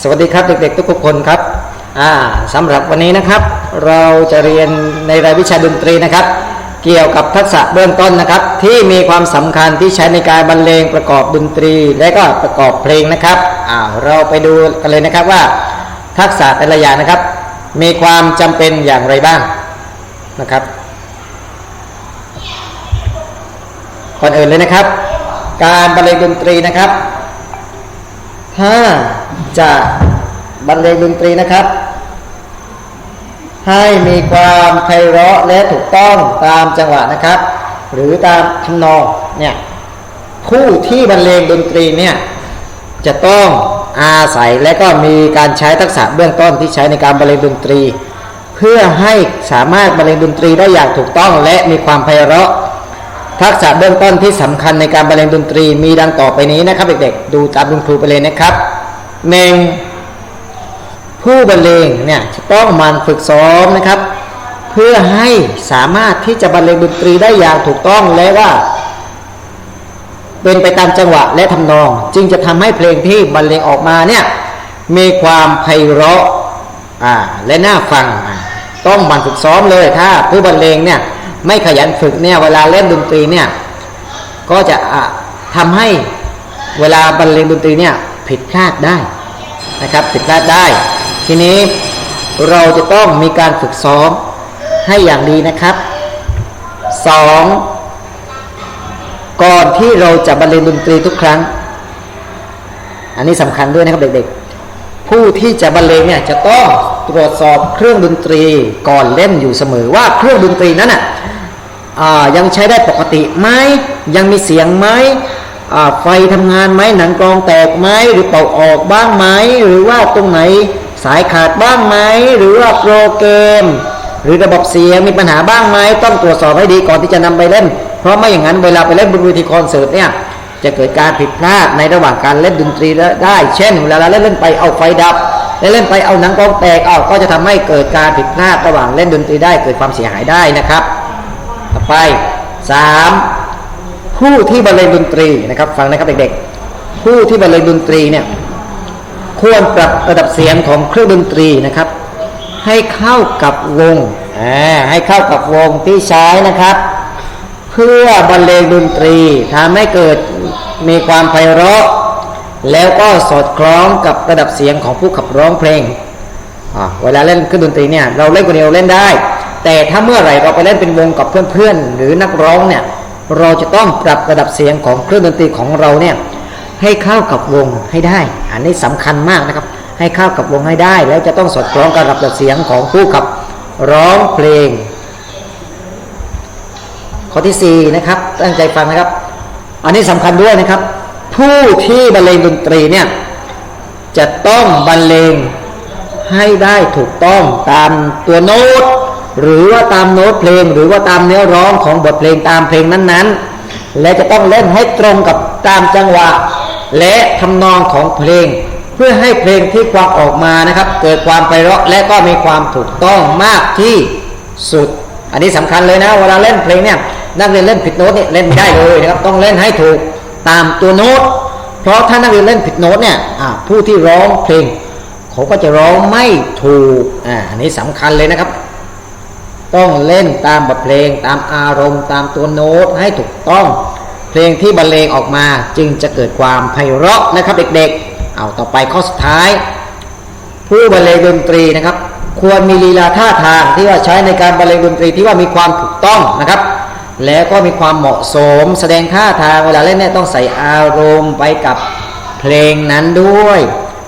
สวัสดีครับเด็กๆ ทุกคนครับอ่าสำหรับวันนี้นะครับ เราจะเรียนในรายวิชาดนตรีนะครับ เกี่ยวกับทักษะเบื้องต้นนะครับ ที่มีความสำคัญที่ใช้ในการบรรเลงประกอบดนตรี และก็ประกอบเพลงนะครับเราไปดูกันเลยนะครับว่า ทักษะแต่ละอย่างนะครับ มีความจำเป็นอย่างไรบ้างนะครับก่อนอื่นเลยนะครับ การบรรเลงดนตรีนะครับ ถ้าจะบรรเลงดนตรีนะครับ ให้มีความไพเราะและถูกต้องตามจังหวะนะครับ หรือตามทำนองเนี่ยผู้ที่บรรเลงดนตรีเนี่ยจะต้องอาศัยและก็มีการใช้ทักษะเบื้องต้นที่ใช้ในการบรรเลงดนตรี เพื่อให้สามารถบรรเลงดนตรีได้อย่างถูกต้องและมีความไพเราะ ทักษะเบื้องต้นที่สำคัญในการบรรเลงดนตรีมีดังต่อไปนี้นะครับเด็กๆดูตามคุณครูไปเลยนะครับหนึ่งผู้บรรเลงเนี่ยจะต้องมันฝึกซ้อมนะครับ เพื่อให้สามารถที่จะบรรเลงดนตรีได้อย่างถูกต้องและว่า เป็นไปตามจังหวะและทำนอง จึงจะทำให้เพลงที่บรรเลงออกมาเนี่ยมีความไพเราะอ่าและน่าฟัง ต้องมันฝึกซ้อมเลยถ้าผู้บรรเลงเนี่ย ไม่ขยันฝึกเนี่ยเวลาเล่นดนตรีเนี่ยก็จะอะทำให้เวลาบรรเลงดนตรีเนี่ยผิดพลาดได้นะครับผิดพลาดได้ ทีนี้เราจะต้องมีการฝึกซ้อมให้อย่างดีนะครับสองก่อนที่เราจะบรรเลงดนตรีทุกครั้ง อันนี้สำคัญด้วยนะครับเด็กๆ ผู้ที่จะบรรเลงเนี่ยจะต้องตรวจสอบเครื่องดนตรีก่อนเล่นอยู่เสมอว่าเครื่องดนตรีนั้นอะ ยังใช้ได้ปกติไหมยังมีเสียงไหมไฟทำงานไหมหนังกรองแตกไหมหรือเป่าออกบ้างไหมหรือว่าตรงไหนสายขาดบ้างไหมหรือว่าโปรแกรมหรือระบบเสียงมีปัญหาบ้างไหมต้องตรวจสอบให้ดีก่อนที่จะนำไปเล่น เพราะไม่อย่างนั้นเวลาไปเล่นบนเวทีคอนเสิร์ตเนี่ยจะเกิดการผิดพลาดในระหว่างการเล่นดนตรีได้ เช่นเวลาเราเล่นเล่นไปเอาไฟดับแล้วเล่นไปเอาหนังกรองแตกเอาก็จะทำให้เกิดการผิดพลาดระหว่างเล่นดนตรีได้เกิดความเสียหายได้นะครับ ไปสามผู้ที่บรรเลงดนตรีนะครับ ฟังนะครับเด็กๆ ผู้ที่บรรเลงดนตรีเนี่ยควรปรับระดับเสียงของเครื่องดนตรีนะครับ ให้เข้ากับวงให้เข้ากับวงที่ใช้นะครับ เพื่อบรรเลงดนตรีทำให้เกิดมีความไพเราะ แล้วก็สอดคล้องกับระดับเสียงของผู้ขับร้องเพลงเวลาเล่นเครื่องดนตรีเนี่ยเราเล่นคนเดียวเล่นได้ แต่ถ้าเมื่อไหร่เราไปเล่นเป็นวงกับเพื่อนๆ หรือนักร้องเนี่ยเราจะต้องปรับระดับเสียงของเครื่องดนตรีของเราเนี่ยให้เข้ากับวงให้ได้ อันนี้สำคัญมากนะครับ ให้เข้ากับวงให้ได้ แล้วจะต้องสอดคล้องกับระดับเสียงของผู้ขับร้องเพลง ข้อที่4นะครับตั้งใจฟังนะครับ อันนี้สำคัญด้วยนะครับ ผู้ที่บรรเลงดนตรีเนี่ยจะต้องบรรเลงให้ได้ถูกต้องตามตัวโน้ต หรือว่าตามโน้ตเพลง หรือว่าตามเนื้อร้องของบทเพลงตามเพลงนั้นๆ และจะต้องเล่นให้ตรงกับตามจังหวะ และทำนองของเพลง เพื่อให้เพลงที่ควักออกมานะครับ เกิดความไพเราะและก็มีความถูกต้องมากที่สุด อันนี้สำคัญเลยนะเวลาเล่นเพลงเนี่ยนักเรียนเล่นผิดโน้ตเนี่ยเล่นไม่ได้เลยนะครับต้องเล่นให้ถูกตามตัวโน้ต เพราะถ้านักเรียนเล่นผิดโน้ตเนี่ยผู้ที่ร้องเพลง เขาก็จะร้องไม่ถูกอ่าอันนี้สำคัญเลยนะครับ ต้องเล่นตามบทเพลงตามอารมณ์ ตามตัวโน้ตให้ถูกต้อง เพลงที่บรรเลงออกมาจึงจะเกิดความไพเราะนะครับเด็กๆ เอาต่อไปข้อสุดท้าย ผู้บรรเลงดนตรีนะครับ ควรมีลีลาท่าทางที่ว่าใช้ในการบรรเลงดนตรีที่ว่ามีความถูกต้องนะครับ แล้วก็มีความเหมาะสม แสดงท่าทางเวลาเล่นเนี่ยต้องใส่อารมณ์ไปกับเพลงนั้นด้วย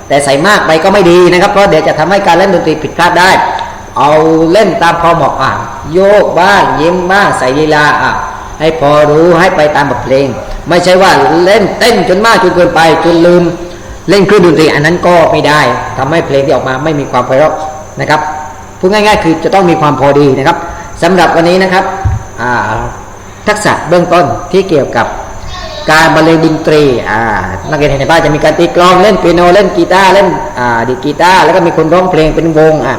แต่ใส่มากไปก็ไม่ดีนะครับเพราะเดี๋ยวจะทำให้การเล่นดนตรีผิดพลาดได้ เอาเล่นตามพอเหมาะอะโยกบ้างยิ้มบ้างใส่ลีลาอะให้พอรู้ให้ไปตามบทเพลง ไม่ใช่ว่าเล่นเต้นจนมากจนเกินไปจนลืม เล่นเครื่องดนตรีอันนั้นก็ไม่ได้ทำให้เพลงที่ออกมาไม่มีความไพเราะนะครับพูดง่าย ๆ คือจะต้องมีความพอดีนะครับสำหรับวันนี้นะครับทักษะเบื้องต้นที่เกี่ยวกับการบรรเลงดนตรีอ่านักเรียนในบ้านจะมีการตีกลองเล่นเปียโนเล่นกีตาร์เล่นดีกีตาร์แล้วก็มีคนร้องเพลงเป็นวงอะ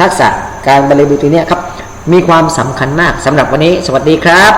ทักษะการบรรลุตัวเนี้ยครับ มีความสำคัญมากสำหรับวันนี้ สวัสดีครับ